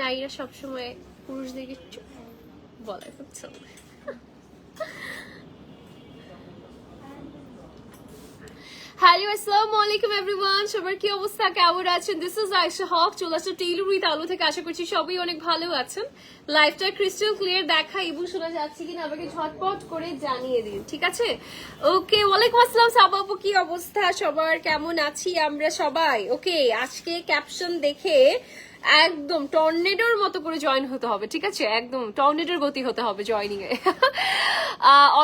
নারীরা সবসময় পুরুষদেরকে বলে, বুঝছ? হ্যালো আসসালামু আলাইকুম এভরিওয়ান সবার কি অবস্থা? কেমন আছেন? দিস ইজ আয়শা হক চলে আসছে উইথ আলু থেকে। আশা করছি সবাই অনেক ভালো আছেন। লাইফটা ক্রিস্টাল ক্লিয়ার দেখা এবং শোনা যাচ্ছে কিনা আমাকে ঝটপট করে জানিয়ে দিন, ঠিক আছে? ওকে ওয়ালাইকুম আসসালাম সাবাবু কি অবস্থা? সবার কেমন আছি আমরা সবাই? ওকে আজকে ক্যাপশন দেখে একদম টর্নেডোর মতো করে জয়েন হতে হবে, ঠিক আছে? একদম টর্নেডোর গতি হতে হবে জয়নিং এ।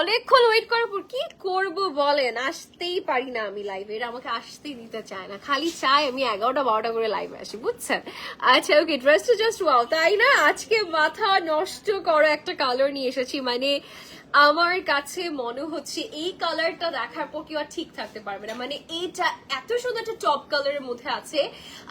অনেকক্ষণ ওয়েট করার পর কি করব বলেন? আসতেই পারি না আমি লাইভে এরা, আমাকে আসতেই দিতে চায় না। খালি চাই আমি এগারোটা বারোটা করে লাইভে আসি, বুঝছেন? আচ্ছা ওকে ড্রেসটা জাস্ট ওয়াও তাই না? আজকে মাথা নষ্ট করো একটা কালার নিয়ে এসেছি মানে আমার কাছে মনে হচ্ছে এই কালারটা দেখার পর কেউ আর ঠিক থাকতে পারবে না। মানে এইটা এত সুন্দর একটা টপ কালারের মধ্যে আছে।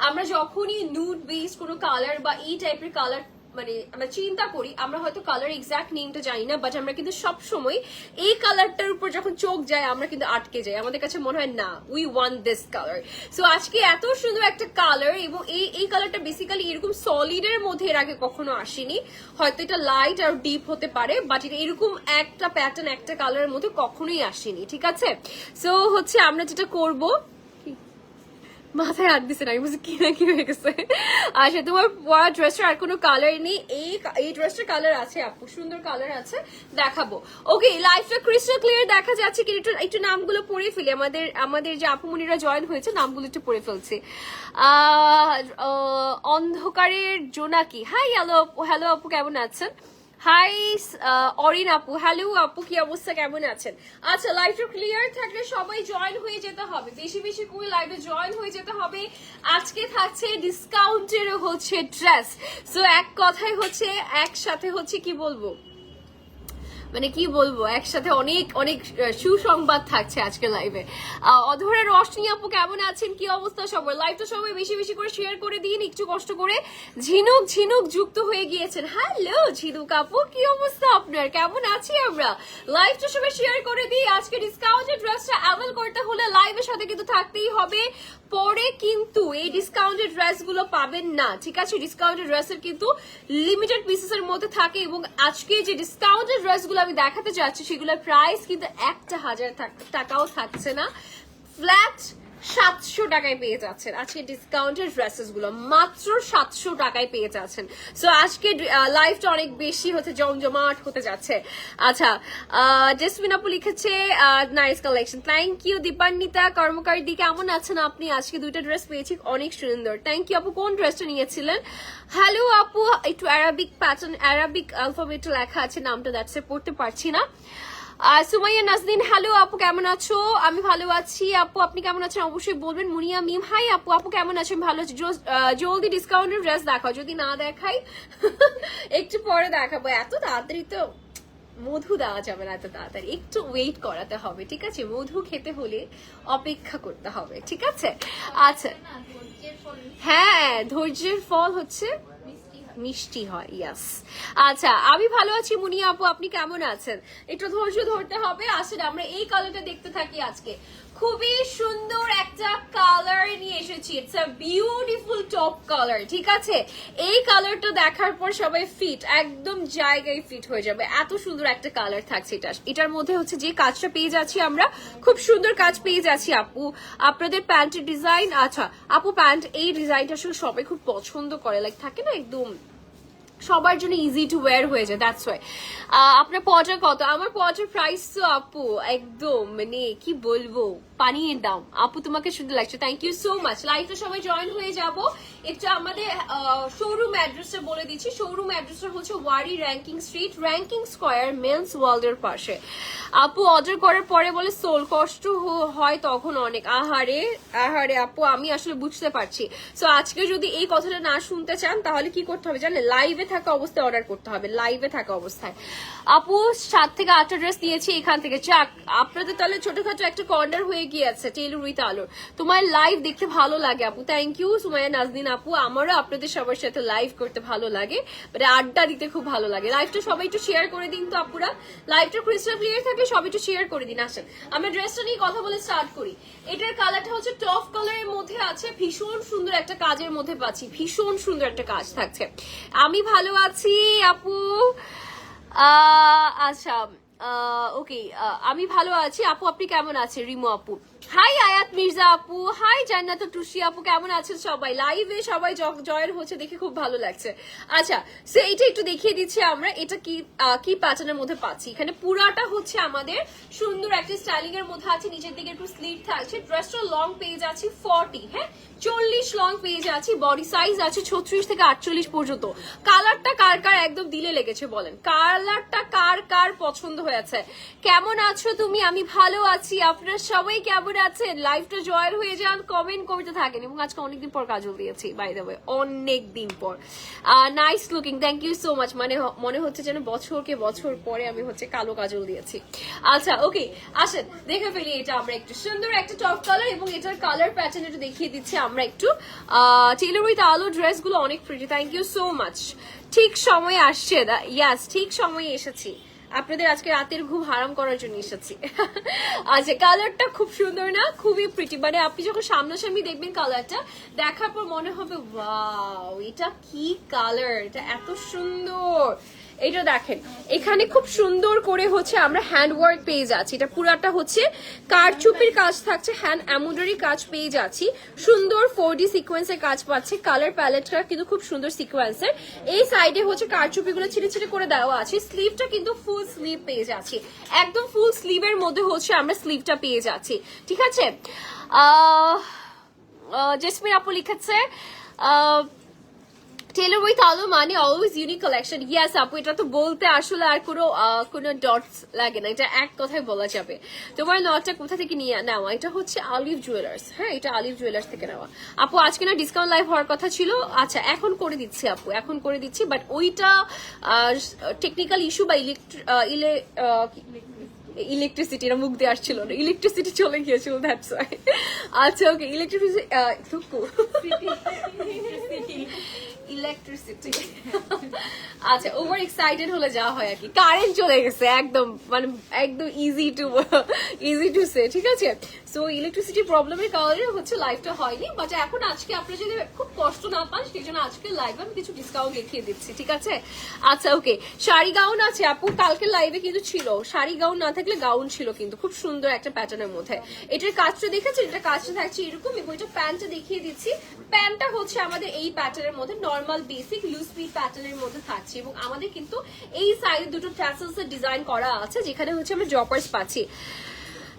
আমরা যখনই নুড বেস কোনো কালার বা এই টাইপের কালার মানে আমরা চিন্তা করি, আমরা হয়তো কালার এক্সাক্ট নেমটা জানি না বাট আমরা কিন্তু সব সময় এই কালারটার উপর যখন চোখ যায়, আমরা কিন্তু আটকে যাই। আমাদের কাছে মনে হয়, না we want this colour so আজকে এত সুন্দর একটা কালার এবং এই এই কালারটা বেসিক্যালি এরকম সলিডের মধ্যে এর আগে কখনো আসেনি। হয়তো এটা লাইট আর ডিপ হতে পারে বাট এটা এরকম একটা প্যাটার্ন একটা কালারের মধ্যে কখনোই আসেনি, ঠিক আছে? সো হচ্ছে আমরা যেটা করব মাথায় হাত দিছে না, আমি বুঝি কি না, কি হয়ে গেছে? আচ্ছা তোমার পরা ড্রেসটার আর কোনো কালার নেই। এই এই ড্রেসটার কালার আছে, আপু, সুন্দর কালার আছে, দেখাবো। ওকে লাইফটা ক্রিস্টাল ক্লিয়ার দেখা যাচ্ছে কি একটু একটু নামগুলো পড়ে ফেলি। আমাদের আমাদের যে আপু আপুমনিরা জয়েন হয়েছে, নামগুলো একটু পড়ে ফেলছি। অন্ধকারের জোনাকি। হাই হ্যালো হ্যালো আপু, কেমন আছেন? হাই অরিন আপু। হ্যালো আপু, কি অবস্থা? কেমন আছেন? আচ্ছা লাইভটা ক্লিয়ার থাকলে সবাই জয়েন হয়ে যেতে হবে। বেশি বেশি করে লাইভে জয়েন হয়ে যেতে হবে। আজকে থাকছে ডিসকাউন্টের হচ্ছে ড্রেস সো এক কথায় হচ্ছে, একসাথে হচ্ছে কি বলব? মানে কি বলব, একসাথে অনেক অনেক সুসংবাদ থাকছে আজকে লাইভে অধরের রশনি আপু কেমন আছেন? কি অবস্থা সবার? লাইভটা সবাই বেশি বেশি করে শেয়ার করে দিন, একটু কষ্ট করে ঝিনুক ঝিনুক যুক্ত হয়ে গিয়েছেন। হ্যালো ঝিনুক আপু, কি অবস্থা আপনার? কেমন আছি আমরা? লাইভটা সবাই শেয়ার করে দিই। আজকে ডিসকাউন্টেড ড্রেসটা অ্যাভেল করতে হলে লাইভের সাথে কিন্তু থাকতেই হবে। পরে কিন্তু এই ডিসকাউন্টেড ড্রেসগুলো পাবেন না, ঠিক আছে? ডিসকাউন্টেড ড্রেসের কিন্তু লিমিটেড পিসেস এর মধ্যে থাকে এবং আজকে যে ডিসকাউন্টেড ড্রেসগুলো আমি দেখাতে চাচ্ছি, সেগুলোর প্রাইস কিন্তু একটা হাজার টাকাও থাকছে না। ফ্ল্যাট সাতশো টাকায় পেয়ে যাচ্ছেন। আজকে ডিসকাউন্টেড ড্রেসেসগুলো, মাত্র সাতশো টাকায় পেয়ে যাচ্ছেন। সো আজকে লাইফটা অনেক বেশি হচ্ছে জমজমাট হতে যাচ্ছে। আচ্ছা জেসমিন আপু লিখেছে nice collection thank you Dipanwita Karmakar দিকে। কেমন আছেন আপনি? আজকে দুইটা ড্রেস পেয়েছি, অনেক সুন্দর। থ্যাংক ইউ আপু, কোন ড্রেসটা নিয়েছিলেন? হ্যালো আপু, একটু অ্যারাবিক প্যাটার্ন অ্যারাবিক অ্যালফাবেট লেখা আছে, নামটা দ্যাটসে পড়তে পারছি না। সুমাইয়া নাজদিন হ্যালো আপু কেমন আছো? আমি ভালো আছি। আপু, আপনি কেমন আছেন? অবশ্যই বলবেন। মুনিয়া মিম হাই আপু আপু কেমন আছেন? ভালো আছি। জলদি ডিসকাউন্টের ড্রেস দেখাও। যদি না দেখাই, একটু পরে দেখাবো। এত তাড়াতাড়ি তো মধু দেওয়া যাবে না, এত তাড়াতাড়ি। একটু ওয়েট করাতে হবে, ঠিক আছে? মধু খেতে হলে অপেক্ষা করতে হবে, ঠিক আছে? আচ্ছা। হ্যাঁ ধৈর্যের ফল হচ্ছে মিষ্টি হয় ইয়াস আচ্ছা আমি ভালো আছি মুনি আপু, আপনি কেমন আছেন? একটু ধৈর্য ধরতে হবে। আসলে আমরা এই কালারটা দেখতে থাকি আজকে। খুবই সুন্দর একটা কালার নিয়ে এসেছি। It's a beautiful top colour ঠিক আছে? এই কালারটা দেখার পর সবাই ফিট একদম জায়গায় ফিট হয়ে যাবে। এত সুন্দর একটা কালার থাকছে এটা। এটার মধ্যে হচ্ছে যে কাজটা পেয়ে যাচ্ছি আমরা। খুব সুন্দর কাজ পেয়ে যাচ্ছি আপু। আপনাদের প্যান্টের ডিজাইন আচ্ছা আপু প্যান্ট এই ডিজাইনটা আসলে সবাই খুব পছন্দ করে। লাইক থাকে না একদম সবার জন্য ইজি টু ওয়্যার হয়ে যায় দ্যাটস ওয়াই আপনার পটার কত? আমার পটার প্রাইস তো আপু, একদম মানে কি বলব? পানির দাম আপু, তোমাকে সুন্দর লাগছে। থ্যাংক ইউ সো মাচ লাইফে সবাই জয়েন হয়ে যাব। একটু আমাদের শোরুম অ্যাড্রেসটা বলে দিচ্ছি। শোরুম অ্যাড্রেসটা হচ্ছে Wari Rankin street Rankin square men's ওয়ার্ল্ডের পাশে। আপু অর্ডার করার পরে বলে সোল কষ্ট হয় তখন অনেক। আহারে আহারে আপু, আমি আসলে বুঝতে পারছি। সো আজকে যদি এই কথাটা না শুনতে চান, তাহলে কি করতে হবে জানেন? লাইভে থাকা অবস্থায় অর্ডার করতে হবে। লাইভে থাকা অবস্থায়। আপু, সাত থেকে আটটা ড্রেস দিয়েছি এখান থেকে। যাক, আপনাদের তাহলে ছোটখাটো একটা কর্নার হয়ে গিয়েছে টেইলর উইথ আলোর। তোমার লাইভ দেখতে ভালো লাগে আপু। থ্যাংক ইউ সুমাইয়া নাজদিন আপু। আমারও আপনাদের সবার সাথে লাইভ করতে ভালো লাগে। মানে আড্ডা দিতে খুব ভালো লাগে। লাইভটা সবাই একটু শেয়ার করে দিন তো আপুরা। লাইভটা ক্রিস্টাল ক্লিয়ার থাকলে সবাই একটু শেয়ার করে দিন, আসেন। আমরা ড্রেসটা নিয়ে কথা বলে স্টার্ট করি। এটার কালারটা হচ্ছে টফ কালারের মধ্যে আছে। ভীষণ সুন্দর একটা কাজের মধ্যে পাচ্ছি। ভীষণ সুন্দর একটা কাজ থাকছে। আমি ভালো আছি আপু। আচ্ছা ওকে আমি ভালো আছি। আপু আপনি কেমন আছেন? রিমু আপু। হাই আয়াত মির্জা আপু। হাই জান্নাত টুসি আপু, কেমন আছেন সবাই? লাইভে সবাই জয়ের হচ্ছে, দেখে খুব ভালো লাগছে। আচ্ছা সো এটা একটু দেখিয়ে দিচ্ছি আমরা। এটা কি কি প্যাটার্নের মধ্যে পাচ্ছি? এখানে পুরাটা হচ্ছে আমাদের সুন্দর একটা স্টাইলিং এর মধ্যে আছে। নিচের দিকে একটু স্লিট থাকছে। ড্রেসটা লং পেজ আছে ফর্টি হ্যাঁ? চল্লিশ লং পেজ আছে বডি সাইজ আছে ছত্রিশ থেকে আটচল্লিশ পর্যন্ত। কালারটা কার কার একদম দিলে লেগেছে বলেন? কালারটা কার কার পছন্দ হয়েছে? কেমন আছো তুমি? আমি ভালো আছি। আপনার সবাই কেমন আছেন লাইভটা জয়ের হয়ে যান কমেন্ট করতে থাকেন। এবং আজকে অনেকদিন পর কাজল দিয়েছি বাই দ্য অনেক দিন পর। Nice looking thank you so much মানে মনে হচ্ছে যেন বছরকে বছর পরে আমি হচ্ছে কালো কাজল দিয়েছি। আচ্ছা ওকে আসেন, দেখে ফেলি এটা আমরা একটু। সুন্দর একটা টপ কালার এবং এটার কালার প্যাটার্ন একটু দেখিয়ে দিচ্ছি আমরা একটু। টেলার উইথ আলো ড্রেসগুলো অনেক pretty thank you so much ঠিক সময়ে আসছে ইয়াস ঠিক সময়ে এসেছি। আপনাদের আজকে রাতের ঘুম হারাম করার জন্য এসেছি। আচ্ছা কালারটা খুব সুন্দর না? খুবই প্রিটি মানে আপনি যখন সামনাসামনি দেখবেন কালারটা দেখার পর মনে হবে এটা কি কালার এটা এত সুন্দর! এটা দেখেন, এখানে খুব সুন্দর করে হচ্ছে আমরা হ্যান্ড ওয়ার্ক পেয়ে যাচ্ছি। এটা পুরাটা হচ্ছে কারচুপির কাজ থাকছে হ্যান্ড এমব্রয়ডারি কাজ পেয়ে যাচ্ছি। সুন্দর ফোর ডি সিকোয়েন্সের কাজ পাচ্ছে কালার প্যালেটটা কিন্তু খুব সুন্দর সিকোয়েন্সের এই সাইডে হচ্ছে কারচুপি গুলো ছিটে ছিটে করে দেওয়া আছে স্লিভটা কিন্তু ফুল স্লিভ পেয়ে যাচ্ছি। একদম ফুল স্লিভের মধ্যে হচ্ছে আমরা স্লিভটা পেয়ে যাচ্ছি, ঠিক আছে? জেসমিন আপু লিখেছে টেলর উইথ আলো মানে অলওয়েজ ইউনিক কালেকশন ইয়াস আপু এটা তো বলতে আসলে আর কোনো কোনো ডটস লাগে না এটা এক কথায় বলা যাবে তোমার নটটা কোথা থেকে নিয়ে নেওয়া এটা হচ্ছে আলিভ জুয়েলার্স হ্যাঁ এটা আলিভ জুয়েলার্স থেকে নেওয়া আপু আজকে না ডিসকাউন্ট লাইভ হওয়ার কথা ছিল আচ্ছা এখন করে দিচ্ছি আপু এখন করে দিচ্ছি বাট ওইটা টেকনিক্যাল ইস্যু বা ইলে ইলেকট্রিসিটি মুখ দিয়ে আসছিল না ইলেকট্রিসিটি চলে গিয়েছিল দ্যাটস আচ্ছা ওকে ইলেকট্রিসিটি ইলেকট্রিসিটি আচ্ছা ওভার এক্সাইটেড হলে যা হয় আর কি। কারেন্ট চলে গেছে, একদম মানে একদম easy to easy to say ঠিক আছে? সো ইলেকট্রিসিটি প্রবলেমের কারণে হচ্ছে লাইভটা হয়নি বাট এখন আজকে আপনারা যদি খুব কষ্ট না পান, সেই জন্য আজকে লাইভে আমি কিছু ডিসকাউন্ট দেখিয়ে দিচ্ছি, ঠিক আছে? আচ্ছা ওকে শাড়ি গাউন আছে, আপু কালকে লাইভে কিন্তু ছিল। শাড়ি গাউন না থাকলে গাউন ছিল কিন্তু, খুব সুন্দর একটা প্যাটার্নের মধ্যে। এটার কাজটা দেখেছেন? এটা কাজটা থাকছে এরকম, এবং এটা প্যান্টটা দেখিয়ে দিচ্ছি। প্যান্টটা হচ্ছে আমাদের এই প্যাটার্নের মধ্যে নর্মাল বেসিক লুজ ফিট প্যাটার্নের মধ্যে থাকছে এবং আমাদের কিন্তু এই সাইডে দুটো ট্যাসেলস ডিজাইন করা আছে, যেখানে হচ্ছে আমরা জপার্স পাচ্ছি।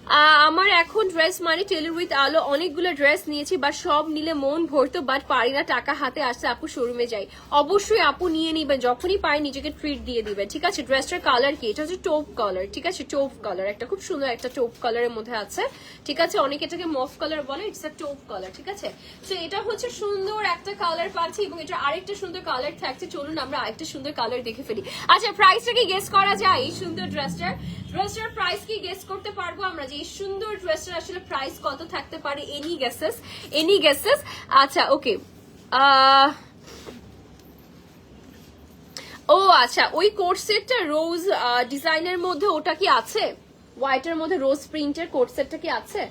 আমার এখন ড্রেস মানে টেলর উইথ আলো, অনেকগুলো ড্রেস নিয়েছি বা সব নিলে মন ভরতো বাট পারি না, টাকা হাতে আসতে আপু শোরুমে যাই। অবশ্যই আপু নিয়ে নিবেন, যখনই পাই নিজেকে ট্রিট দিয়ে দিবেন, ঠিক আছে? ড্রেসটার কালার কি? এটা হচ্ছে টোপ কালার ঠিক আছে? টোপ কালার একটা খুব সুন্দর একটা টোপ কালারের মধ্যে আছে, ঠিক আছে? অনেকে এটাকে মফ কালার বলে ইটস আ টোপ কালার ঠিক আছে? তো এটা হচ্ছে সুন্দর একটা কালার পাচ্ছি, এবং এটা আরেকটা সুন্দর কালার থাকছে, চলুন আমরা আরেকটা সুন্দর কালার দেখে ফেলি। আচ্ছা প্রাইসটা কি গেস করা যায়? এই সুন্দর ড্রেসটার ড্রেসটার প্রাইস কি গেস করতে পারব আমরা? যে এই সুন্দর ড্রেসটার আসলে প্রাইস কত থাকতে পারে? এনি গেসেস এনি গেসেস আচ্ছা ওকে ও আচ্ছা ওই কোট সেটটা রোজ ডিজাইনের মধ্যে ওটা কি আছে? হোয়াইটের মধ্যে রোজ প্রিন্টের কোট সেটটা কি আছে?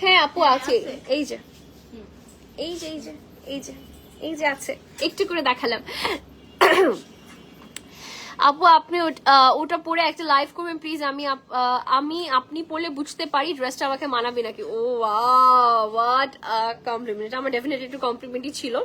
হ্যাঁ আপু আছে। এই যে। এই যে এই যে এই যে এই যে আছে। একটু করে দেখালাম। আপু আপনি ওট- পরে একটা লাইভ করবেন প্লিজ আমি আমি আপনি পড়লে বুঝতে পারি ড্রেসটা আমাকে মানাবে নাকি। ও হোয়াট কমপ্লিমেন্ট এটা আমার ডেফিনেটলি একটু কমপ্লিমেন্টই ছিল।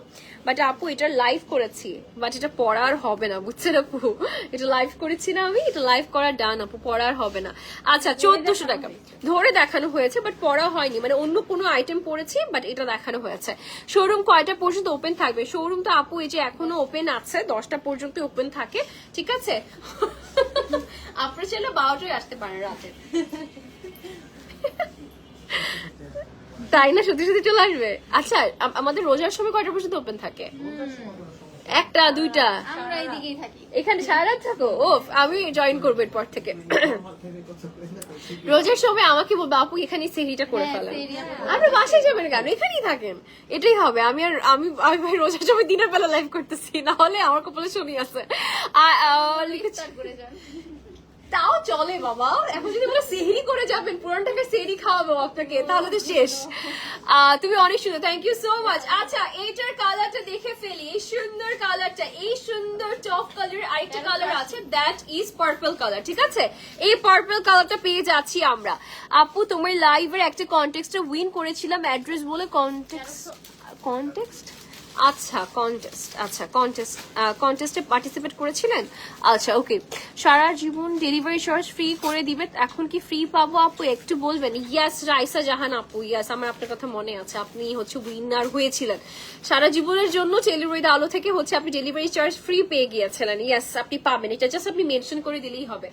বাট আপু এটা লাইভ করেছি। বাট এটা পড়ার হবে না বুঝছেন আপু? এটা লাইভ করেছি না আমি এটা লাইভ করা ডান আপু পড়ার হবে না। আচ্ছা চোদ্দশো টাকা। ধরে দেখানো হয়েছে বাট পড়া হয়নি। মানে অন্য কোনো আইটেম পড়েছি বাট এটা দেখানো হয়েছে। শোরুম কয়টা পর্যন্ত ওপেন থাকবে? শোরুম তো আপু এই যে এখনও ওপেন আছে দশটা পর্যন্ত ওপেন থাকে ঠিক আছে? আপনার ছেলে বারোটায় আসতে পারে রাতে। তাই না? সত্যি সত্যি চলে আসবে? আচ্ছা আমাদের রোজার সময় কয়টা পর্যন্ত ওপেন থাকে? একটা দুইটা। আমরা এদিকেই থাকি। এখানে সারা রাত থাকো? ও আমি জয়েন করব এরপর থেকে। রোজের সময় আমাকে বলব আপু এখানে সেহিটা করে হ্যাঁ, ফেলেন। আপনি বাসায় যাবেন কেন? এখানেই থাকেন। এটাই হবে। আমি আর আমি আমি ভাই রোজের সময় দিনের বেলা লাইভ করতেছি। না হলে আমার কপালে শুনি আছে। আ- তাও চলে বাবা। এখন যদি বলে সেহরি করে যাবেন পুরান টাকা সেহরি খাওয়াবো আপনাকে তাহলে তো শেষ। তুমি অনেক সুন্দর থ্যাংক ইউ সো মাচ আচ্ছা এইটার কালারটা দেখে ফেলি এই সুন্দর কালারটা এই সুন্দর টপ কালার আরেকটা কালার আছে দ্যাট ইজ পার্পল কালার ঠিক আছে? এই পার্পল কালারটা পেয়ে যাচ্ছি আমরা। আপু তোমার লাইভের একটা কন্টেক্সটে উইন করেছিলাম অ্যাড্রেস বলে কন্টেক্সট কন্টেক্সট আচ্ছা কন্টেস্ট আচ্ছা কন্টেস্ট কন্টেস্টে পার্টিসিপেট করেছিলেন? আচ্ছা ওকে সারা জীবন ডেলিভারি চার্জ ফ্রি করে দিবে, এখন কি ফ্রি পাবো আপু? একটু বলবেন। ইয়াস রাইসা জাহান আপু ইয়াস আমার আপনার কথা মনে আছে, আপনি হচ্ছে উইনার হয়েছিলেন। সারা জীবনের জন্য টেলিভারিতে আলো থেকে হচ্ছে আপনি ডেলিভারি চার্জ ফ্রি পেয়ে গিয়েছিলেন। ইয়াস আপনি পাবেন। এটা জাস্ট আপনি মেনশন করে দিলেই হবে।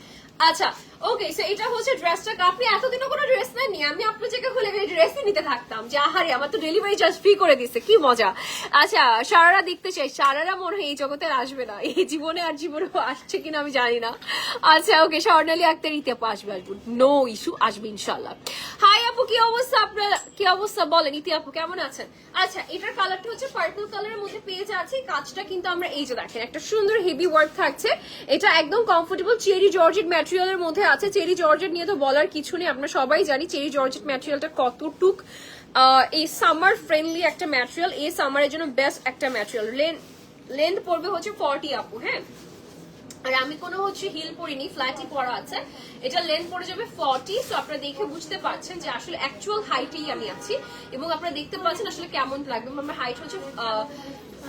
আচ্ছা ওকে সো এটা হচ্ছে ড্রেসটা আপনি এতদিনও কোনো ড্রেস নেননি? আমি আপনার জায়গায় হলে এই ড্রেসই নিতে থাকতাম। যে আহারে আমার তো ডেলিভারি চার্জ ফ্রি করে দিচ্ছে কি মজা। আচ্ছা সারারা দেখতে চাই। সারারা মনে হয় এই জগতে আসবে না। এই জীবনে আর জীবনে আসছে কিনা আমি জানি না। আচ্ছা ওকে, স্বর্ণালী আক্তার আপু আসবে আসবে নো ইস্যু আসবে ইনশাল্লাহ হাই আপু, কি অবস্থা আপনার? কি অবস্থা? বলেন, ইতি আপু, কেমন আছেন? আচ্ছা এটার কালারটা হচ্ছে পার্পল কালারের মধ্যে পেয়ে যাচ্ছি। কাজটা কিন্তু আমরা এই যে দেখেন, একটা সুন্দর হেভি ওয়ার্ক থাকছে। এটা একদম কমফোর্টেবল চেরি জর্জেট ম্যাটেরিয়ালের মধ্যে আছে। চেরি জর্জেট নিয়ে তো বলার কিছু নেই। আমরা সবাই জানি, চেরি জর্জেট ম্যাটেরিয়ালটা কতটুক এই সামার ফ্রেন্ডলি একটা ম্যাটেরিয়াল এই সামারের জন্য বেস্ট একটা ম্যাটেরিয়াল লেন্থ পড়বে হচ্ছে ফর্টি আপু হ্যাঁ? আর আমি কোনো হচ্ছে হিল পরিনি ফ্ল্যাটই পরা আছে। এটা লেন্থ পড়ে যাবে ফর্টি সো আপনারা দেখে বুঝতে পারছেন যে আসলে অ্যাকচুয়াল হাইটেই আমি আছি। এবং আপনারা দেখতে পাচ্ছেন আসলে কেমন লাগবে। আমার হাইট হচ্ছে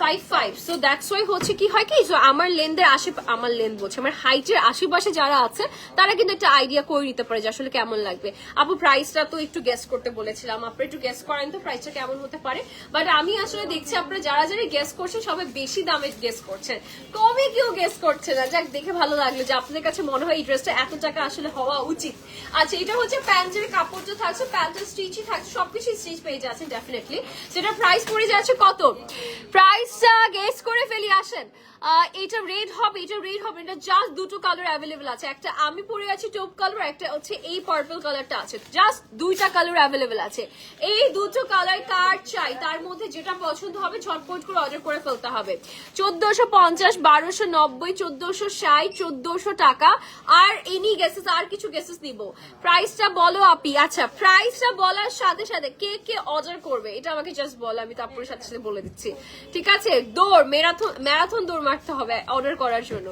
five five so that's why হচ্ছে কি হয় কি? আমার লেন্থের আশে, আমার লেন্থ বলছে, আমার হাইটের আশেপাশে যারা আছে, তারা কিন্তু একটা আইডিয়া করে নিতে পারে যে আসলে কেমন লাগবে। আপু প্রাইসটা তো একটু গেস করতে বলেছিলাম। আপনারা একটু গেস করেন তো প্রাইসটা কেমন হতে পারে? বাট আমি আসলে দেখছি আপনারা যারা যারা গেস করছেন, সবাই বেশি দামে গেস করছেন। কমে কেউ গেস করছে না? যাক, দেখে ভালো লাগল যে আপনাদের কাছে মনে হয় এই ড্রেসটা এত টাকা আসলে হওয়া উচিত। আচ্ছা এটা হচ্ছে প্যান্টের কাপড় যে থাকছে, প্যান্টের স্টিচই থাকছে সবকিছু স্টিচ পেয়ে যাচ্ছেন ডেফিনেটলি সেটা প্রাইস পড়ে যাচ্ছে কত? প্রাইসটা গেস করে ফেলি আসেন। এটা রেড হবে এটা রেড হবে এটা জাস্ট দুটো কালার অ্যাভেলেবল আছে। একটা আমি পরে আছি টপ কালার একটা হচ্ছে এই পার্পল কালারটা আছে। জাস্ট দুইটা কালার অ্যাভেলেবল আছে। এই দুটো কালার কার চাই? তার মধ্যে যেটা পছন্দ হবে, ঝটপট করে অর্ডার করে ফেলতে হবে। চোদ্দশো পঞ্চাশ, বারোশো নব্বই, চোদ্দশো ষাট, চোদ্দশো টাকা। আর এনি গেসেস আর কিছু গেসেস নিব। প্রাইসটা বলো আপি। আচ্ছা প্রাইসটা বলার সাথে সাথে কে কে অর্ডার করবে? এটা আমাকে জাস্ট বলো, আমি তারপরে সাথে সাথে বলে দিচ্ছি। ঠিক আছে? দৌড় ম্যারাথন ম্যারাথন দৌড় মারতে হবে অর্ডার করার জন্য।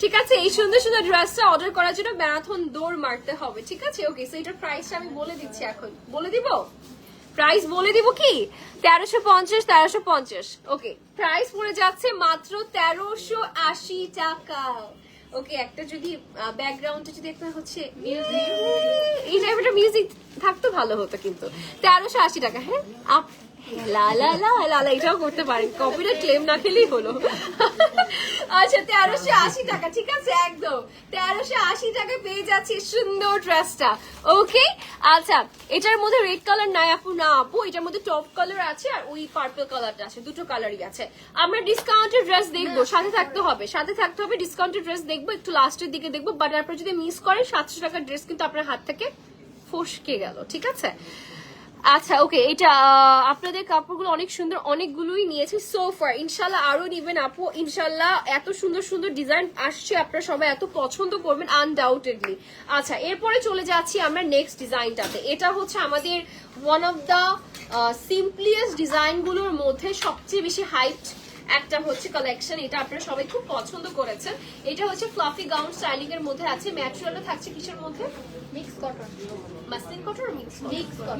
ঠিক আছে, এই সুন্দর সুন্দর ড্রেসটা অর্ডার করার জন্য ম্যারাথন দৌড় মারতে হবে, ঠিক আছে? ওকে সো এটার প্রাইসটা আমি বলে দিচ্ছি এখন। বলে দিব? প্রাইস বলে দিব কি? তেরোশো পঞ্চাশ তেরোশো পঞ্চাশ। ওকে প্রাইস পড়ে যাচ্ছে মাত্র তেরোশো আশি টাকা। ওকে একটা যদি ব্যাকগ্রাউন্ডে যদি একটা হচ্ছে মিউজিক এই টাইপের মিউজিক থাকতো ভালো হতো কিন্তু। তেরোশো আশি টাকা হ্যাঁ? লা লা লা লা লা এটাও করতে পারেন কপিরাইট ক্লেম না খেলেই হলো। আচ্ছা তেরোশো আশি টাকা ঠিক আছে? একদম। তেরোশো আশি টাকা পেয়ে যাচ্ছি সুন্দর ড্রেসটা ওকে আচ্ছা এটার মধ্যে রেড কালার নাই আপু না আপু। এটার মধ্যে টপ কালার আছে আর ওই পার্পল কালারটা আছে। দুটো কালারই আছে। আমরা ডিসকাউন্টের ড্রেস দেখব। সাথে থাকতে হবে সাথে থাকতে হবে ডিসকাউন্টের ড্রেস দেখব। একটু লাস্টের দিকে দেখব। বাট আপনার যদি মিস করেন সাতশো টাকার ড্রেস কিন্তু আপনার হাত থেকে ফসকে গেল ঠিক আছে? আচ্ছা ওকে এটা আপনাদের কাপড়গুলো অনেক সুন্দর, অনেকগুলোই নিয়েছি সোফার ইনশাল্লাহ আরও নিবেন আপু। ইনশাল্লাহ এত সুন্দর সুন্দর ডিজাইন আসছে, আপনারা সবাই এত পছন্দ করবেন আনডাউটেডলি আচ্ছা এরপরে চলে যাচ্ছি আমরা নেক্সট ডিজাইনটাতে এটা হচ্ছে আমাদের ওয়ান অফ দ্য সিম্পলিয়েস্ট ডিজাইনগুলোর মধ্যে সবচেয়ে বেশি হাইট একটা হচ্ছে কালেকশন এটা আপনারা সবাই খুব পছন্দ করেছেন। এটা হচ্ছে ফ্লাফি গাউন স্টাইলিং এর মধ্যে আছে। ম্যাটেরিয়ালটা থাকছে কিসের মধ্যে? Mix cotton muslin cotton mix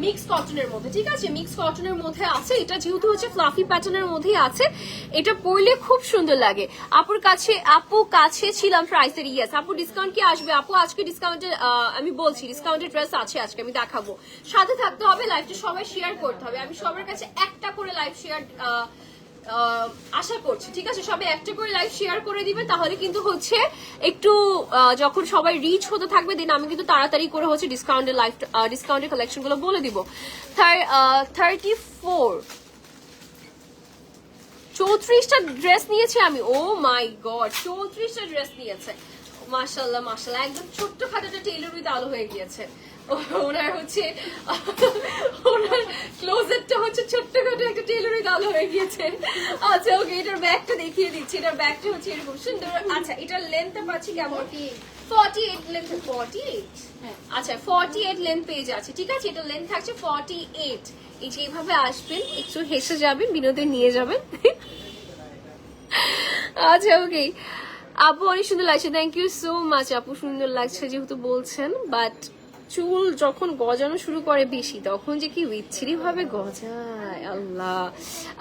mix কটনের মধ্যে ঠিক আছে? মিক্স কটনের মধ্যে আছে। এটা যেহেতু হচ্ছে ফ্লাফি প্যাটার্নের মধ্যেই আছে এটা পরলে খুব সুন্দর লাগে। আপুর কাছে আপু কাছে ছিলাম প্রাইসের ইয়েস আপু ডিসকাউন্ট কি আসবে? আপু আজকে ডিসকাউন্টে আমি বলছি ডিসকাউন্টের ড্রেস আছে আজকে আমি দেখাবো। সাথে থাকতে হবে লাইভটা সবাই শেয়ার করতে হবে। আমি সবার কাছে একটা করে লাইভ শেয়ার আশা করছি। ঠিক আছে, সবাই একটা করে লাইভ শেয়ার করে দিবে, তাহলে কিন্তু হচ্ছে একটু যখন সবাই রিচ হতে থাকবে দেন আমি কিন্তু তাড়াতাড়ি করে হচ্ছে ডিসকাউন্টের লাইভ ডিসকাউন্টের কালেকশনগুলো বলে দিব। থার্টি ফোর চৌত্রিশটা ড্রেস নিয়েছি আমি। ও মাই গড চৌত্রিশটা ড্রেস নিয়েছে। মাশাল্লাহ মাশাল্লাহ একদম ছোট্ট খাটাটা টেইলর উইথ আলো হয়ে গিয়েছে। ওনার হচ্ছে ওনার ক্লোজেটটা হচ্ছে ছোট্ট খাটো একটা টেইলর উইথ হয়ে গিয়েছে। আচ্ছা ওকে এটার ব্যাগটা দেখিয়ে দিচ্ছি। এটার ব্যাগটা হচ্ছে এরকম সুন্দর। আচ্ছা এটার লেন্থটা পাচ্ছি কেমন? 48 forty eight length forty eight হ্যাঁ। আচ্ছা ফর্টি এইট লেন্থ পেজ আছে ঠিক আছে? এটা লেন্থ থাকছে ফর্টি এইট এই যে এইভাবে আসবেন একটু হেসে যাবেন বিনোদন নিয়ে যাবেন। আচ্ছা ওকে আপু অনেক সুন্দর লাগছে। থ্যাংক ইউ সো মাচ আপু সুন্দর লাগছে যেহেতু বলছেন বাট চুল যখন গজানো শুরু করে বেশি, তখন যে কি বিচ্ছিরি ভাবে গজায়, আল্লাহ।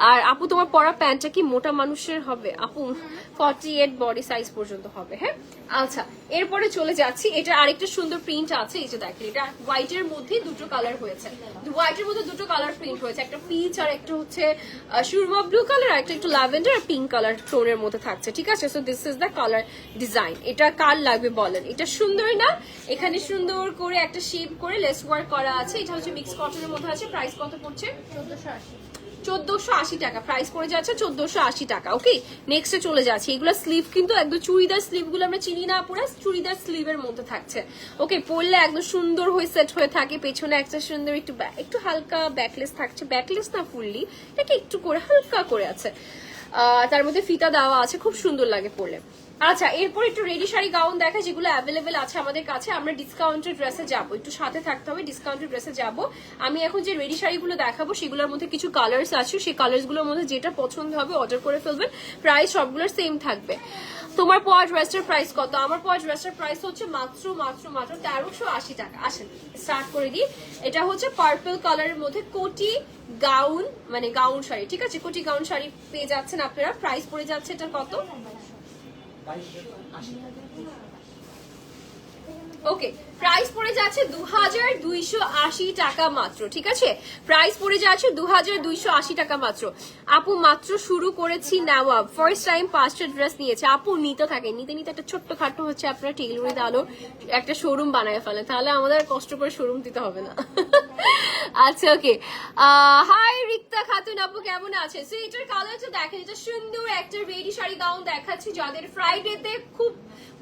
আর আপু, তোমার পরা প্যান্টটা কি মোটা মানুষের হবে? আপু ফর্টি এইট বডি সাইজ পর্যন্ত হবে হ্যাঁ? আচ্ছা এরপরে চলে যাচ্ছি, এটা আরেকটা সুন্দর প্রিন্ট আছে, এই যে দেখেন, এটা হোয়াইটের মধ্যে দুটো কালার হয়েছে। হোয়াইটের মধ্যে দুটো কালার প্রিন্ট হয়েছে, একটা পিচ আর একটা হচ্ছে সুরমা ব্লু কালার একটা একটু ল্যাভেন্ডার আর পিঙ্ক কালার টোনের মধ্যে থাকছে, ঠিক আছে? So this is the colour design এটা কার লাগবে বলেন? এটা সুন্দর না? এখানে সুন্দর করে একটা শেপ করে লেস ওয়ার্ক করা আছে, এটা হচ্ছে মিক্স কটনের মধ্যে আছে প্রাইস কত পড়ছে? 1480 চোদ্দশো আশি টাকা। প্রাইস পড়ে যাচ্ছে চোদ্দশো আশি টাকা ওকে নেক্সটে চলে যাচ্ছে। এগুলো স্লিভ কিন্তু একদম চুড়িদার স্লিভগুলো আমরা চিনি না পুরো, চুড়িদার স্লিভের মধ্যে থাকছে। ওকে পরলে একদম সুন্দর হয়ে সেট হয়ে থাকে, পেছনে একটা সুন্দর একটু একটু হালকা ব্যাকলেস থাকছে। ব্যাকলেস না ফুললি এটাকে একটু করে হালকা করে আছে। তার মধ্যে ফিতা দেওয়া আছে, খুব সুন্দর লাগে পরলে। আচ্ছা এরপর একটু রেডি শাড়ি গাউন দেখা যেগুলো অ্যাভেলেবেল আছে আমাদের কাছে। আমরা ডিসকাউন্টেড ড্রেসে যাব। একটু সাথে থাকতে হবে ডিসকাউন্টেড ড্রেসে যাব। আমি এখন যে রেডি শাড়িগুলো দেখাবো, সেগুলোর মধ্যে কিছু কালার্স আছে। সেই কালার্সগুলোর মধ্যে যেটা পছন্দ হবে অর্ডার করে ফেলবেন। প্রাইস সবগুলোর সেম থাকবে। তোমার পাওয়া ড্রেসটার প্রাইস কত? আমার পাওয়া ড্রেসটার প্রাইস হচ্ছে মাত্র মাত্র মাত্র তেরোশো আশি টাকা। আসেন স্টার্ট করে দিই। এটা হচ্ছে পার্পল কালারের মধ্যে কোটি গাউন মানে গাউন শাড়ি, ঠিক আছে? কোটি গাউন শাড়ি পেয়ে যাচ্ছেন আপনারা। প্রাইস পড়ে যাচ্ছে এটার কত? 白蛇那是白 ওকে প্রাইস পড়ে যাচ্ছে দু হাজার দুইশো আশি টাকা মাত্র, ঠিক আছে? প্রাইস পড়ে যাচ্ছে দু হাজার দুইশো আশি টাকা মাত্র। আপু, মাত্র শুরু করেছি নেওয়া ফার্স্ট টাইম পাঁচটা ড্রেস নিয়েছে। আপু, নিতে থাকে। নিতে নিতে একটা ছোট্ট খাটো হচ্ছে আপনার টেইলরিদ আলোর একটা শোরুম বানায় ফেলে তাহলে আমাদের কষ্ট করে শোরুম দিতে হবে না। আচ্ছা ওকে হাই রিক্তা খাতুন আপু, কেমন আছে? সো এটার কালারটা দেখেন, এটা সুন্দর একটা রেডি শাড়ি গাউন দেখাচ্ছি। যাদের ফ্রাইডেতে খুব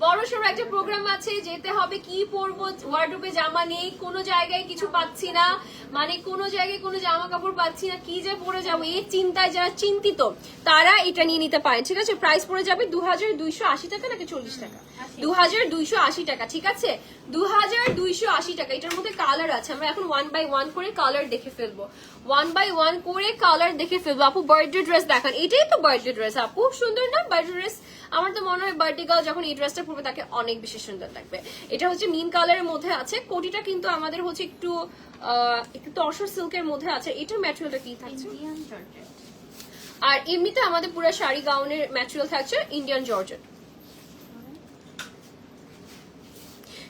বড় সড়ো একটা প্রোগ্রাম আছে, যেতে হবে কি পরবো? ওয়ার্ডরোবে জামা নেই কোনো জায়গায় কিছু পাচ্ছি না। মানে কোনো জায়গায় কোনো জামা কাপড় পাচ্ছি না কি যে পরে যাব? এই চিন্তায় যারা চিন্তিত তারা এটা নিয়ে নিতে পারে ঠিক আছে? প্রাইস পড়ে যাবে দু হাজার দুইশো আশি টাকা নাকি চল্লিশ টাকা? দু হাজার দুইশো আশি টাকা ঠিক আছে? দু হাজার দুইশো আশি টাকা। এটার মধ্যে কালার আছে। আমরা এখন ওয়ান বাই ওয়ান করে কালার দেখে ফেলব। ওয়ান বাই ওয়ান করে কালার দেখে ফেলব। আপু বার্থডে ড্রেস দেখান। এটাই তো বার্থডে ড্রেস আপু সুন্দর না বার্থডে ড্রেস আমার তো মনে হয় বার্থডে গার্ল যখন এই ড্রেসটা পরবে তাকে অনেক বেশি সুন্দর লাগবে। এটা হচ্ছে মিন কালারের মধ্যে আছে। কোটিটা কিন্তু আমাদের হচ্ছে একটু একটু তসর সিল্কের মধ্যে আছে। এটার ম্যাটেরিয়ালটা কি থাকছে? আর এমনিতে আমাদের পুরো শাড়ি গাউনের ম্যাটেরিয়াল থাকছে ইন্ডিয়ান জর্জেট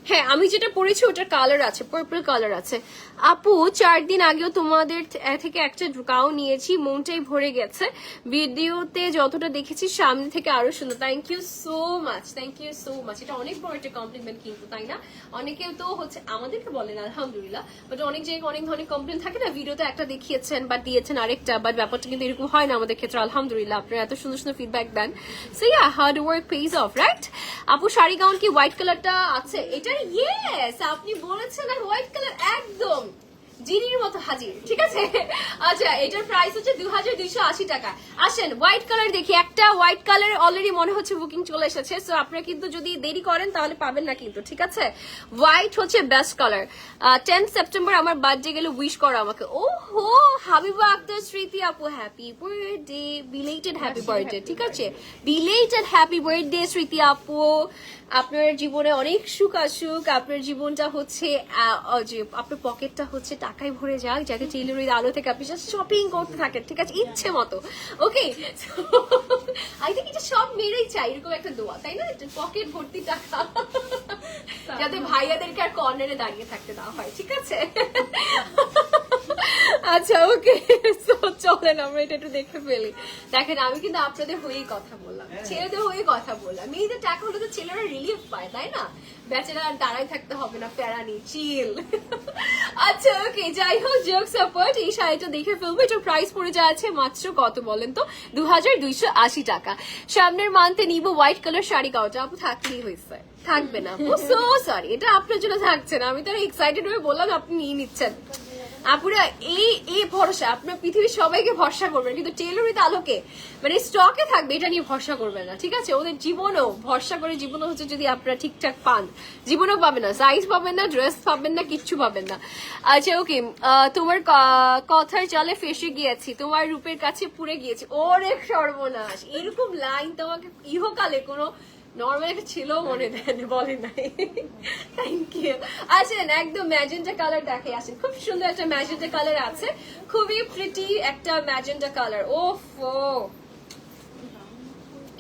হ্যাঁ আমি যেটা পরেছি ওটার কালার আছে পার্পল কালার আছে। আপু, চার দিন আগেও তোমাদের থেকে একটা গাউন নিয়েছি, মনটাই ভরে গেছে। ভিডিওতে যতটা দেখেছি, সামনে থেকে আরও সুন্দর। Thank you so much thank you so much এটা অনেক বড় একটা কমপ্লিমেন্ট কিন্তু, তাই না? অনেকেও তো হচ্ছে, আমাদেরকে বলেন আলহামদুলিল্লাহ। বাট অনেক জায়গায় অনেক ধরনের কমপ্লেন থাকে না? ভিডিওতে একটা দেখিয়েছেন বা দিয়েছেন আরেকটা বাট ব্যাপারটা কিন্তু এরকম হয় না আমাদের ক্ষেত্রে, আলহামদুলিল্লাহ। আপনারা এত সুন্দর সুন্দর feedback then. So yeah hard work page of right আপু শাড়ি গাউন কি হোয়াইট কালারটা আছে? এটা ইয়েস আপনি বলেছেন আর হোয়াইট কালার একদম। জিনির মতো হাজির ঠিক আছে? আচ্ছা এটার প্রাইস হচ্ছে দু হাজার দুইশো আশি টাকা। আসেন হোয়াইট কালার দেখি। একটা হোয়াইট কালার অলরেডি মনে হচ্ছে বুকিং চলে এসেছে সো আপনারা কিন্তু যদি দেরি করেন তাহলে পাবেন না কিন্তু ঠিক আছে? হোয়াইট হচ্ছে বেস্ট কালার টেন্থ সেপ্টেম্বর আমার বার্থডে গেলে উইশ করো আমাকে। ও হো হাবিবা আক্তার স্মৃতি আপু happy birthday belated happy birthday ঠিক আছে? বিলেটেড হ্যাপি বার্থডে স্মৃতি আপু। আপনার জীবনে অনেক সুখ আসুক আপনার জীবনটা হচ্ছে যে আপনার পকেটটা হচ্ছে টাকায় ভরে যাক যাতে টেইলরির আলো থেকে আপনি শপিং করতে থাকেন ঠিক আছে? ইচ্ছে মতো ওকে আই থিঙ্ক এটা সব মেয়েরাই চাই এরকম একটা দোয়া তাই না? পকেট ভর্তি টাকা যাতে ভাইয়াদেরকে আর কর্নারে দাঁড়িয়ে থাকতে দেওয়া হয় ঠিক আছে? আচ্ছা ওকে চলেন আমরা এটা একটু দেখে ফেলি। দেখেন আমি কিন্তু আপনাদের হয়েই কথা বললাম। ছেলেদের হয়ে কথা বললাম। মেয়েদের টাকা হলে তো ছেলেরা রিলিফ পায় তাই না? বেচারা আর দাঁড়ায় থাকতে হবে না প্যারানি চিল আচ্ছা ওকে যাই হোক জোক সাপোর্ট এই শাড়িটা দেখে ফেলব। এটা প্রাইস পড়ে যাচ্ছে মাত্র কত বলেন তো? দু হাজার দুইশো আশি টাকা। সামনের মান্থে নিব হোয়াইট কালার শাড়ি কাউটা আপু থাকলেই হয়েছে। থাকবে না সো সরি এটা আপনার জন্য থাকছে না। আমি তো এক্সাইটেড হয়ে বললাম আপনি নিয়ে নিচ্ছেন। আপুরা, এই এই ভরসা, আপনার পৃথিবীর সবাইকে ভরসা করবেন, কিন্তু টেলরিত আলোকে। মানে স্টকে থাকবে, এটা নিয়ে ভরসা করবেন না, ঠিক আছে? ওদের জীবনও, ভরসা করে জীবনও হচ্ছে যদি আপনারা ঠিকঠাক পান। জীবনও পাবেন না সাইজ পাবেন না ড্রেস পাবেন না, কিচ্ছু পাবেন না। আচ্ছা ওকে তোমার কথার চলে ফেসে গিয়েছি, তোমার রূপের কাছে পুড়ে গিয়েছি। ওরে সর্বনাশ, এরকম লাইন তোমাকে ইহকালে কোনো নর্মাল একটা ছিল মনে দেন বলে নাই। থ্যাংক ইউ আসেন একদম ম্যাজেন্টা কালার দেখে আসেন। খুব সুন্দর একটা ম্যাজেন্টা কালার আছে। খুবই প্রিটি একটা ম্যাজেন্টা কালার ওফ!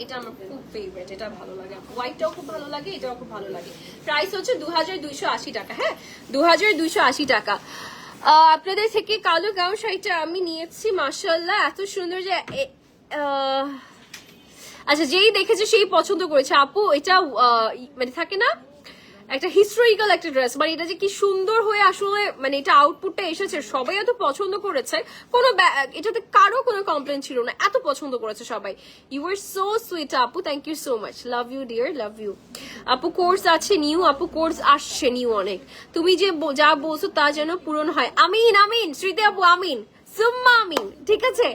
এটা আমার খুব ফেভারিট এটা ভালো লাগে। হোয়াইটটাও খুব ভালো লাগে এটাও খুব ভালো লাগে। প্রাইস হচ্ছে দু হাজার দুইশো আশি টাকা হ্যাঁ? দু হাজার দুইশো আশি টাকা। আপনাদের থেকে কালো গাউন শাড়িটা আমি নিয়েছি মার্শাল্লাহ এত সুন্দর যে আহ, আচ্ছা যেই দেখেছে সেই পছন্দ করেছে। আপু, এটা মানে থাকে না? একটা হিস্টোরিক্যাল একটা ড্রেস মানে এটা যে কি সুন্দর হয়ে আসলে মানে এটা আউটপুটটা এসেছে, সবাই এত পছন্দ করেছে। কোনো এটাতে কারও কোনো কমপ্লেন ছিল না, এত পছন্দ করেছে সবাই। ইউ আর সো সুইট আপু thank you so much love you dear love you আপু কোর্স আছে নিউ আপু কোর্স আসছে নিউ অনেক। তুমি যে যা বলছো তা যেন পূরণ হয়। আমিন আমিন স্মৃতি আপু আমিন। সুম্মা আমিন ঠিক আছে?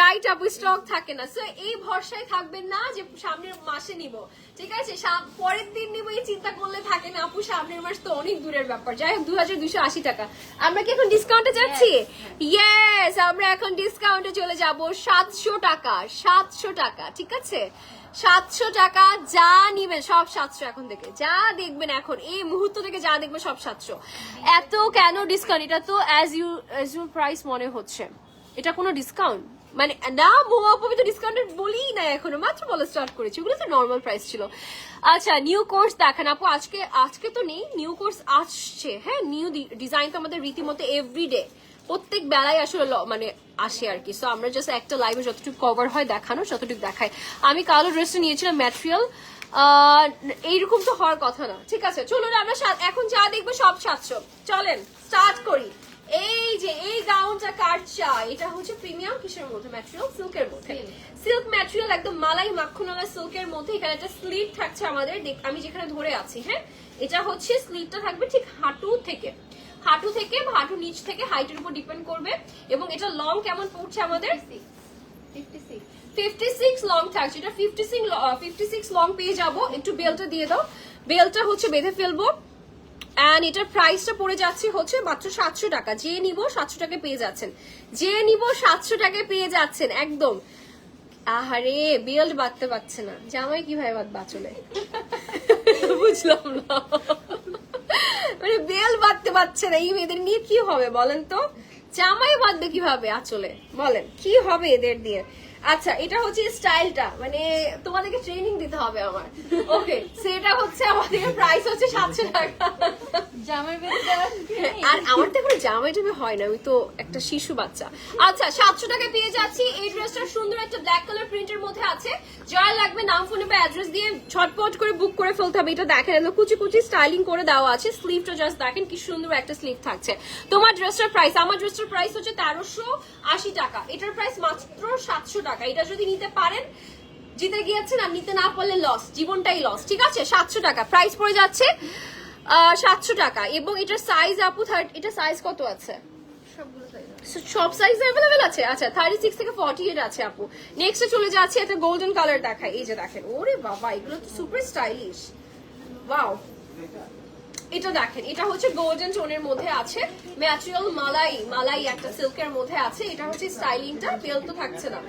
রাইট আপু স্টক থাকে না। সো এই ভরসায় থাকবেন না যে সামনের মাসে নিব ঠিক আছে? পরের দিন নিব এই চিন্তা করলে থাকে না। আপু সামনের মাস তো অনেক দূরের ব্যাপার। যাই হোক দু হাজার দুইশো আশি টাকা। আমরা কি এখন ডিসকাউন্টে যাচ্ছি? ইয়েস আমরা এখন ডিসকাউন্টে চলে যাব সাতশো টাকা সাতশো টাকা ঠিক আছে? সাতশো টাকা, যা নিবেন, সব সাতশো এখন থেকে। যা দেখবেন এখন, এই মুহূর্ত থেকে যা দেখবেন, সব সাতশো। এত কেন ডিসকাউন্ট এটা তো as you as you price মনে হচ্ছে। এটা কোনো ডিসকাউন্ট মানে না মোয়া আমি তো ডিসকাউন্টেড বলি না এখনও। মাত্র বলা স্টার্ট করেছি। ওগুলো তো নর্মাল প্রাইস ছিল। আচ্ছা নিউ কোর্স দেখেন আপু। আজকে আজকে তো নেই। নিউ কোর্স আসছে। হ্যাঁ নিউ ডিজাইন তো আমাদের রীতিমতো এভরিডে প্রত্যেক বেলায় আসলে মানে আসে আর কি। সো আমরা জাস্ট একটা লাইভে যতটুকু কভার হয় দেখানো ততটুকু দেখাই। আমি কালো ড্রেসটা নিয়েছিলাম ম্যাটেরিয়াল এইরকম তো হওয়ার কথা না। ঠিক আছে চলুন আমরা এখন যা দেখব সব সাতশো। চলেন স্টার্ট করি। এই যে এই গাউনটা কার চাই? এটা হচ্ছে প্রিমিয়াম কিসের মধ্যে? ম্যাটেরিয়াল সিল্কের মধ্যে। সিল্ক ম্যাটেরিয়াল একদম মালাই মাখনওয়ালা সিল্কের মধ্যে। এখানে একটা স্লিভ থাকছে আমাদের। আমি যেখানে ধরে আছি হ্যাঁ? এটা হচ্ছে স্লিভটা থাকবে ঠিক হাঁটু থেকে। হাঁটু থেকে হাঁটু নিচ থেকে হাইটের উপর ডিপেন্ড করবে। এবং এটা লং কেমন পড়ছে আমাদের? ফিফটি সিক্স লং থাকছে। এটা fifty six fifty six long পেয়ে যাব। একটু বেলটা দিয়ে দাও। বেলটা হচ্ছে বেঁধে ফেলব। অ্যান্ড এটার প্রাইসটা পড়ে যাচ্ছে হচ্ছে মাত্র সাতশো টাকা। যে নিব সাতশো টাকা পেয়ে যাচ্ছেন। যে নিব সাতশো টাকায় পেয়ে যাচ্ছেন একদম। আহারে বেল্ট বাঁধতে পারছে না। জামাই কীভাবে বাঁধবা চলে বুঝলাম না। মানে বেল বাঁধতে পারছে না। এই মেয়েদের নিয়ে কি হবে বলেন তো? জামাই বাঁধবে কীভাবে আচলে? বলেন, কি হবে এদের দিয়ে আচ্ছা এটা হচ্ছে স্টাইলটা। মানে তোমাদেরকে ট্রেনিং দিতে হবে আমার। ওকে সেটা হচ্ছে আমাদের প্রাইস হচ্ছে সাতশো টাকা। জামাই আর আমার তো এখন জামাই টামে হয় না আমি তো একটা শিশু বাচ্চা। আচ্ছা সাতশো টাকা পেয়ে যাচ্ছি। এই ড্রেসটা সুন্দর একটা ব্ল্যাক কালার প্রিন্টের মধ্যে আছে। যার লাগবে নাম ফোনে বা অ্যাড্রেস দিয়ে ছটপট করে বুক করে ফেলতে হবে। এটা দেখেন একদম কুচি কুচি স্টাইলিং করে দেওয়া আছে। স্লিভটা জাস্ট দেখেন কি সুন্দর একটা স্লিভ থাকছে। তোমার ড্রেসটার প্রাইস আমার ড্রেসটার প্রাইস হচ্ছে তেরোশো আশি টাকা। এটার প্রাইস মাত্র সাতশো টাকা। এটা যদি নিতে পারেন জিতে গিয়েছেন আর নিতে না পারলে লস জীবনটাই লস ঠিক আছে? সাতশো টাকা। প্রাইস পড়ে যাচ্ছে সাতশো টাকা। এবং এটার সাইজ আপু থার্ড এটা সাইজ কত আছে? সব সাইজ অ্যাভেলেবেল আছে? আচ্ছা থার্টি সিক্স থেকে ফর্টি এইট আছে আপু। নেক্সটে চলে যাচ্ছে একটা গোল্ডেন কালার দেখায় এই যে দেখেন ওরে বাবা এগুলো তো সুপার স্টাইলিশ ওয়াও এটা দেখেন, এটা হচ্ছে গোল্ডেন টোনের মধ্যে আছে ম্যাটেরিয়াল মালাই মালাই একটা সিল্কের মধ্যে আছে, এটা হচ্ছে স্টাইলিংটা বেল তো থাকছে না।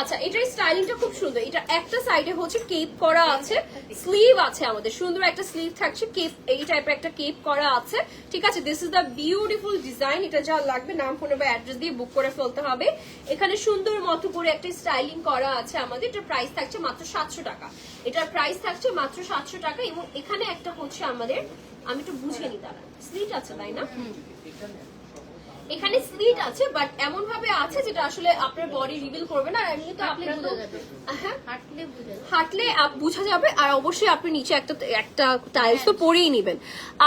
আচ্ছা এটার স্টাইলিংটা খুব সুন্দর, এটা একটা সাইডে হচ্ছে কেপ করা আছে স্লিভ আছে আমাদের, সুন্দর একটা স্লিভ থাকছে কেপ এই টাইপের একটা কেপ করা আছে, ঠিক আছে this is the beautiful design এটা যা লাগবে নাম ফোনে বা অ্যাড্রেস দিয়ে বুক করে ফেলতে হবে। এখানে সুন্দর মতো করে একটা স্টাইলিং করা আছে আমাদের, এটা প্রাইস থাকছে মাত্র সাতশো টাকা। এটার প্রাইস থাকছে মাত্র সাতশো টাকা এবং এখানে একটা হচ্ছে আমাদের আমি একটু বুঝে নি দাঁড়া স্লিট আছে তাই না? এখানে স্লিট আছে বাট এমন ভাবে আছে যেটা আসলে আপনার বডি রিভিল করবে না এমনি তো আপনি হাঁটলে। হ্যাঁ? হাঁটলে বুঝে হাঁটলে বোঝা যাবে আর অবশ্যই আপনি নিচে একটা একটা টাইলস তো পরেই নেবেন।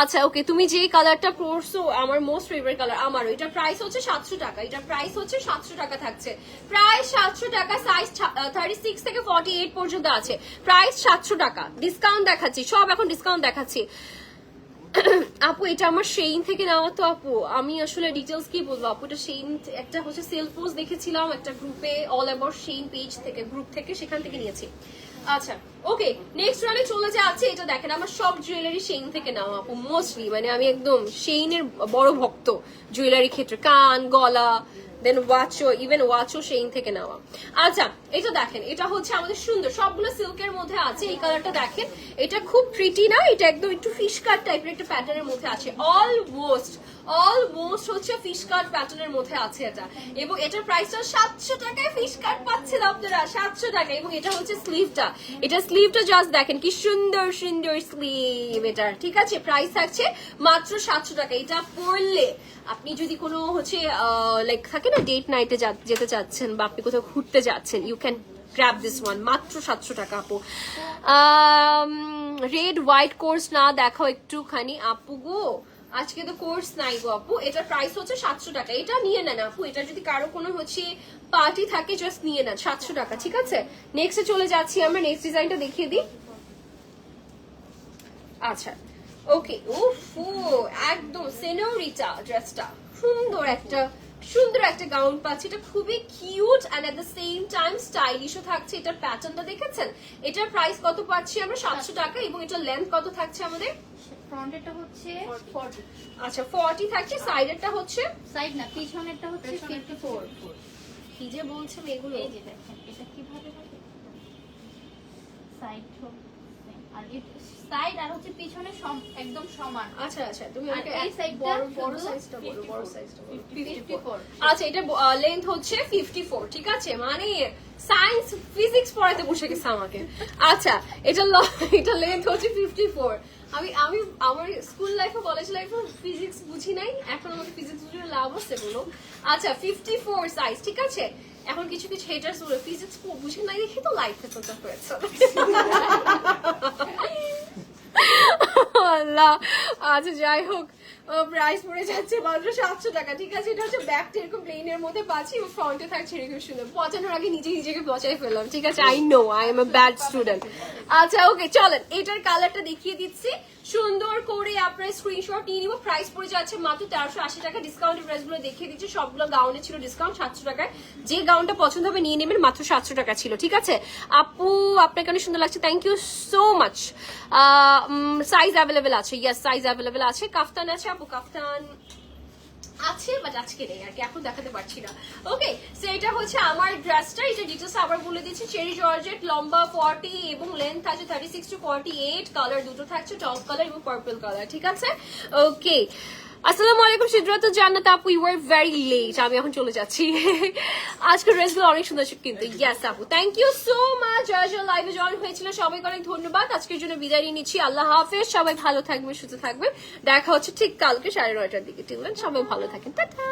আচ্ছা ওকে তুমি যে কালারটা পরছো আমার মোস্ট ফেভারিট কালার আমারও। এটা প্রাইস হচ্ছে সাতশো টাকা। এটা প্রাইস হচ্ছে সাতশো টাকা থাকছে। প্রায় সাতশো টাকা সাইজ থার্টি সিক্স থেকে ফর্টি এইট পর্যন্ত আছে। প্রাইস সাতশো টাকা। ডিসকাউন্ট দেখাচ্ছি সব এখন ডিসকাউন্ট দেখাচ্ছি। আপু, এটা আমার সেইন থেকে নেওয়া তো আপু। আমি আসলে ডিটেলস কি বলব? আপু, এটা সেইন একটা হচ্ছে সেল পোস্ট দেখেছিলাম, একটা গ্রুপে অল অ্যাবাউট সেইন পেজ থেকে গ্রুপ থেকে সেখান থেকে নিয়েছি। আচ্ছা ওকে নেক্সট রানে চলে যাচ্ছে। এটা দেখেন, আমার সব জুয়েলারি সেইন থেকে নেওয়া আপু মোস্টলি মানে আমি একদম সেইনের বড় ভক্ত। জুয়েলারি ক্ষেত্রে কান, গলা দেন ওয়াচও ইভেন ওয়াচও সেইন থেকে নেওয়া। আচ্ছা এটা দেখেন, এটা হচ্ছে আমাদের সুন্দর, সবগুলো সিল্কের মধ্যে আছে, এই কালারটা দেখেন। এটা খুব প্রিটি না, এটা একদম একটু ফিশ কাট টাইপের একটা প্যাটার্নের মধ্যে আছে। অলমোস্ট অলমোস্ট হচ্ছে ফিশ কাট প্যাটার্নের মধ্যে আছে এটা। এবং এটার প্রাইসটা সাতশো টাকায় ফিশ কাট পাচ্ছেন আপনারা, সাতশো টাকা এবং এটা হচ্ছে স্লিভটা এটা স্লিভটা জাস্ট দেখেন কি সুন্দর সুন্দর স্লিভ এটার। ঠিক আছে? প্রাইস থাকছে মাত্র সাতশো টাকা। এটা পরলে আপনি যদি কোনো হচ্ছে লাইক থাকে না ডেট নাইটে যেতে চাচ্ছেন বা আপনি কোথাও ঘুরতে যাচ্ছেন you can grab this one মাত্র সাতশো টাকা আপু। রেড হোয়াইট কোর্স না দেখাও একটুখানি। আপু গো আজকে তো কোর্স নাই গো আপু। এটার প্রাইস হচ্ছে সাতশো টাকা। এটা নিয়ে নেন আপু। এটা যদি কারও কোনো হচ্ছে পার্টি থাকে জাস্ট নিয়ে নেন, সাতশো টাকা, ঠিক আছে? নেক্সটে চলে যাচ্ছি আমরা নেক্সট ডিজাইনটা দেখিয়ে দিই। আচ্ছা ওকে উফু একদম সেনোরিটা ড্রেসটা সুন্দর একটা সুন্দর একটা গাউন পাচ্ছি। এটা খুবই cute and at the same time স্টাইলিশও থাকছে। এটার প্যাটার্নটা দেখেছেন? এটার প্রাইস কত পাচ্ছি আমরা? সাতশো টাকা এবং এটার লেন্থ কত থাকছে আমাদের? ফ্রন্টেরটা হচ্ছে 40 আচ্ছা ফর্টি থাকছে সাইডেরটা হচ্ছে? সাইড না পিছনেরটা হচ্ছে 54 কি যে বলছেন এগুলো? এই যে দেখেন এটা কীভাবে হবে? সাইড আর সাইড আর হচ্ছে পিছনে একদম সমান। আচ্ছা আচ্ছা তুমি আমাকে এই এক সাইডটা বড় বড় সাইজটা বলো বড় সাইজটা বলো। 54 আচ্ছা এটা লেন্থ হচ্ছে ফিফটি ফোর ঠিক আছে? মানে সায়েন্স ফিজিক্স পড়াতে বসে গেছে আমাকে। আচ্ছা এটা এটা লেন্থ হচ্ছে ফিফটি ফোর আমি আমি, আমার স্কুল লাইফে কলেজ লাইফে ফিজিক্স বুঝি নাই, এখন আমাকে ফিজিক্স বুঝে লাভ হচ্ছে বলো। আচ্ছা ফিফটি ফোর সাইজ ঠিক আছে? এখন কিছু কিছু হেটার্স বলে ফিজিক্স বুঝে নাই দেখে তো লাইফে তো হয়েছে। আল্লাহ। আচ্ছা যাই হোক। প্রাইস পড়ে যাচ্ছে মাত্র সাতশো টাকা। ঠিক আছে, এটা হচ্ছে ব্যাগটা এরকম প্লেনের মধ্যে পাচ্ছি, এবং ফ্রন্টে থাকছে এরকম সুন্দর। পচানোর আগে নিজে নিজেকে পচাই ফেললাম, ঠিক আছে? I know I am a bad student আচ্ছা ওকে চলেন, এটার কালারটা দেখিয়ে দিচ্ছি। সুন্দর করে আপনার স্ক্রিনশট নিয়ে নিব। প্রাইস পড়ে যাচ্ছে মাত্র তেরোশো আশি টাকা। ডিসকাউন্টের প্রাইসগুলো দেখিয়ে দিচ্ছি। সবগুলো গাউনে ছিল ডিসকাউন্ট সাতশো টাকায়। যে গাউনটা পছন্দ হবে নিয়ে নেবেন, মাত্র সাতশো টাকা ছিল, ঠিক আছে? আপু, আপনাকে অনেক সুন্দর লাগছে thank you so much size available আছে ইয়াস সাইজ অ্যাভেলেবেল আছে। কাফতান আছে আপু কাফতান আছে বাট আজকে নেই, আর কি, এখন দেখাতে পারছি না। ওকে সো এটা হচ্ছে আমার ড্রেসটা এটা ডিটেলস আবার বলে দিচ্ছি। চেরি জর্জেট লম্বা ফর্টি এবং লেন্থ আছে thirty six to forty eight colour দুটো থাকছে টপ কালার এবং পার্পল কালার ঠিক আছে? ওকে আসসালামু আলাইকুম সিদ্ধার্থ জান্নাত আপু ইউ আর ভেরি লেট আমি এখন চলে যাচ্ছি। আজকে ড্রেসগুলো অনেক সুন্দর, কিন্তু ইয়েস আপু thank you so much Joy Joy লাইভে জয়েন হয়েছিল, সবাইকে অনেক ধন্যবাদ। আজকের জন্য বিদায় নিচ্ছি। আল্লাহ হাফেজ। সবাই ভালো থাকবে সুস্থ থাকবে দেখা হচ্ছে ঠিক কালকে সাড়ে নয়টার দিকে। ঠিক সবাই ভালো থাকেন। টাটা।